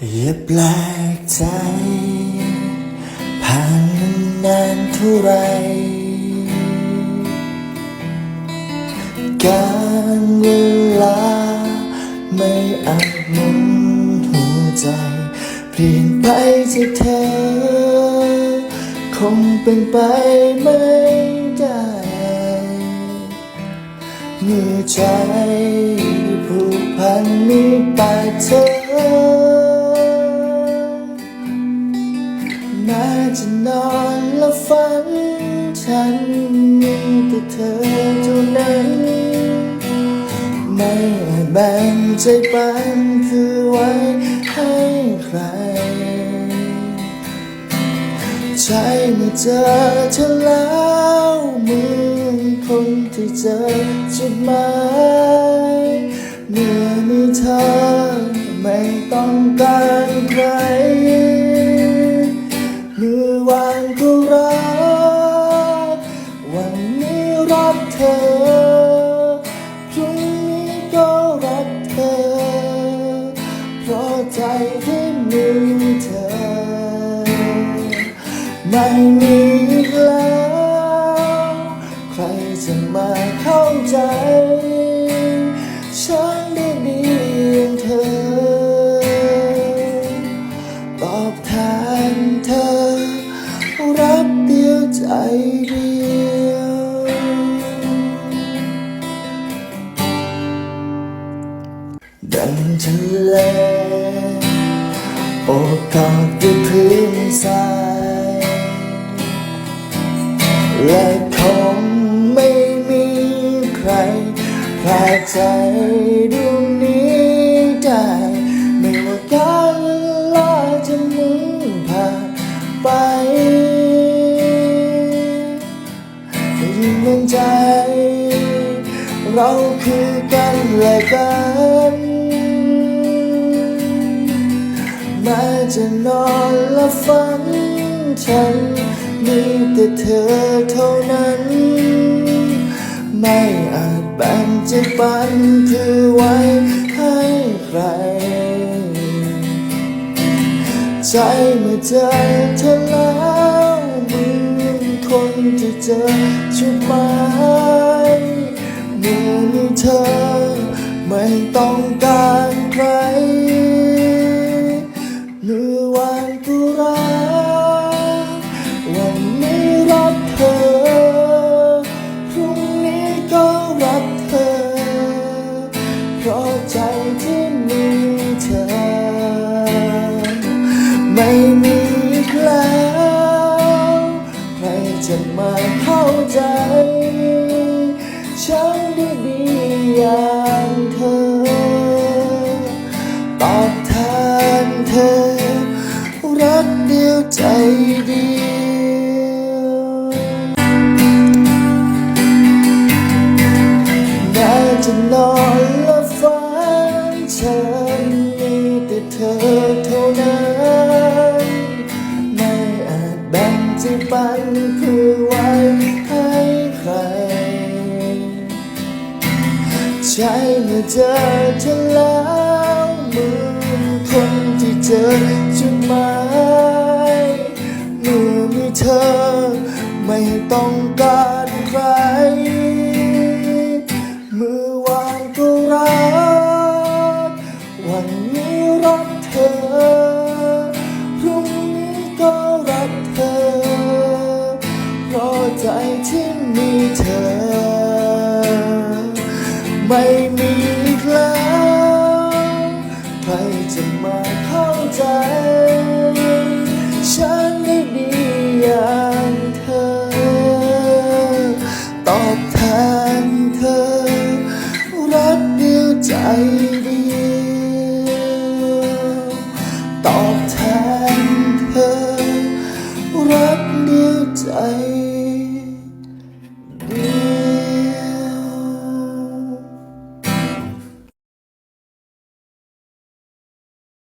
อย่าแปลกใจ ผ่านมันนานเท่าไร การเวลาไม่อาจหมุนหัวใจ เปลี่ยนไปจากเธอ คงเป็นไปไม่ได้ เมื่อใจผูกพันมีแต่เธอ จะนอนและฝัน ฉันมีแต่เธอเท่านั้น ไม่อาจแบ่งใจปันคือไว้ให้ใคร ใจเมื่อเจอเธอแล้วเหมือนคนที่เจอจุดหมายเมื่อมีเธอไม่ต้องการใคร ม่มีอีกแล้ว ใครจะมาเข้าใจ ฉันได้ดีอย่างเธอ ตอบแทนเธอ รักเดียวใจเดียว ดังทะเลโอกอดด้วยพื้นทราย และคงไม่มีใครพลาดใจดวงนี้ได้ ไม่ว่าการเวลาจะมุนผ่านไปยิ่งมั่นใจ เราคือกันและกันแม้จะนอนและฝันฉัน มีแต่เธอเท่านั้น ไม่อาจแบ่งใจปันคือไว้ให้ใคร ใจเมื่อเจอเธอแล้วมือนคนที่เจอจุดหมายเมื่อมีเธอไม่ต้องการใคร ใจ ฉันได้ดีอย่างเธอ ตอบแทนเธอ รักเดียวใจเดียวแม้จะนอนและฝันฉันมีแต่เธอเท่านั้น ไม่อาจแบ่งใจปันเพื่อไว้ ใจเมื่อเจอเธอแล้วเหมือนคนที่เจอจุดหมายเมื่อมีเธอไม่ต้องการใครเมื่อวานก็รักวันนี้รักเธอ ไม่มีอีกแล้วใครจะมาเข้าใจ ฉันได้ดีอย่างเธอ ตอบแทนเธอ รักเดียวใจ